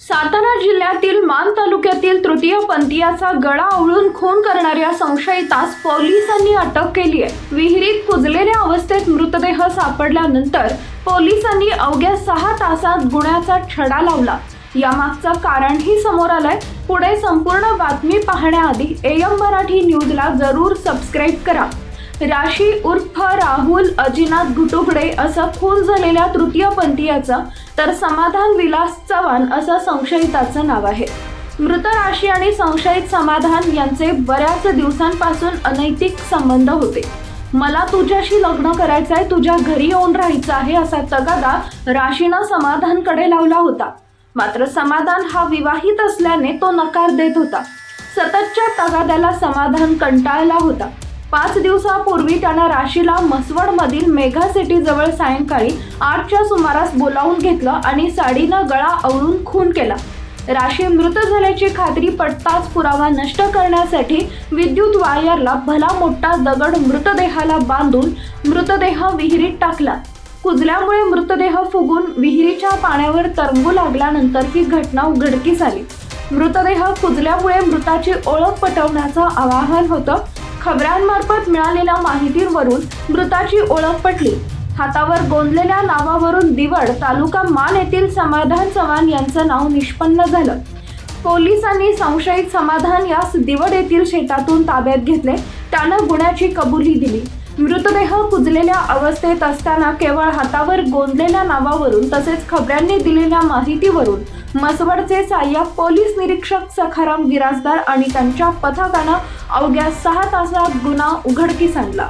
सातारा जिल्ह्यातील मान तालुक्यातील तृतीय पंथीयाचा गळा आवळून खून करणाऱ्या संशयितास पोलिसांनी अटक केली आहे. विहिरीत कुजलेल्या अवस्थेत मृतदेह सापडल्यानंतर पोलिसांनी अवघ्या सहा तासात गुन्ह्याचा छडा लावला. यामागचं कारणही समोर आलंय. पुढे संपूर्ण बातमी पाहण्याआधी एम मराठी न्यूजला जरूर सबस्क्राईब करा. राशी उर्फ राहुल अजिनाथ गुटुकडे असं खून झालेल्या तृतीयपंथीयाचं तर समाधान विलास चव्हाण असं संशयिताचं नाव आहे. मृत राशी आणि संशयित समाधान यांचे बऱ्याच दिवसांपासून अनैतिक संबंध होते. मला तुझ्याशी लग्न करायचं आहे तुझ्या घरी येऊन राहायचं आहे असा तगादा राशीनं समाधानकडे लावला होता. मात्र समाधान हा विवाहित असल्याने तो नकार देत होता. सततच्या तगाद्याला समाधान कंटाळला होता. पाच दिवसापूर्वी त्यानं राशीला मसवडमधील मेघा सिटी जवळ सायंकाळी आठच्या सुमारास बोलावून घेतलं आणि साडीनं गळा आवरून खून केला. राशी मृत झाल्याची खात्री पडताच पुरावा नष्ट करण्यासाठी विद्युत वायरला भला मोठा दगड मृतदेहाला बांधून मृतदेह विहिरीत टाकला. कुजल्यामुळे मृतदेह फुगून विहिरीच्या पाण्यावर तरंगू लागल्यानंतर ही घटना उघडकीस आली. मृतदेह कुजल्यामुळे मृताची ओळख पटवण्याचं आवाहन होतं. खबरांमार्फत मिळालेल्या माहितीवरून मृताची ओळख पटली. हातावर गोंदलेल्या नावावरून दिवड तालुका मान येथील समाधान चव्हाण यांचं नाव निष्पन्न झालं. पोलिसांनी संशयित समाधान यास दिवड येथील शेतातून ताब्यात घेतले. त्यानं गुन्ह्याची कबुली दिली. मृतदेह कुजलेल्या अवस्थेत असताना केवळ हातावर गोंदलेल्या नावावरून तसेच खबऱ्यांनी दिलेल्या माहितीवरून मसवडचे सहाय्यक पोलीस निरीक्षक सखाराम विराजदार आणि त्यांच्या पथकानं अवघ्या सहा तासात गुन्हा उघडकीस आणला.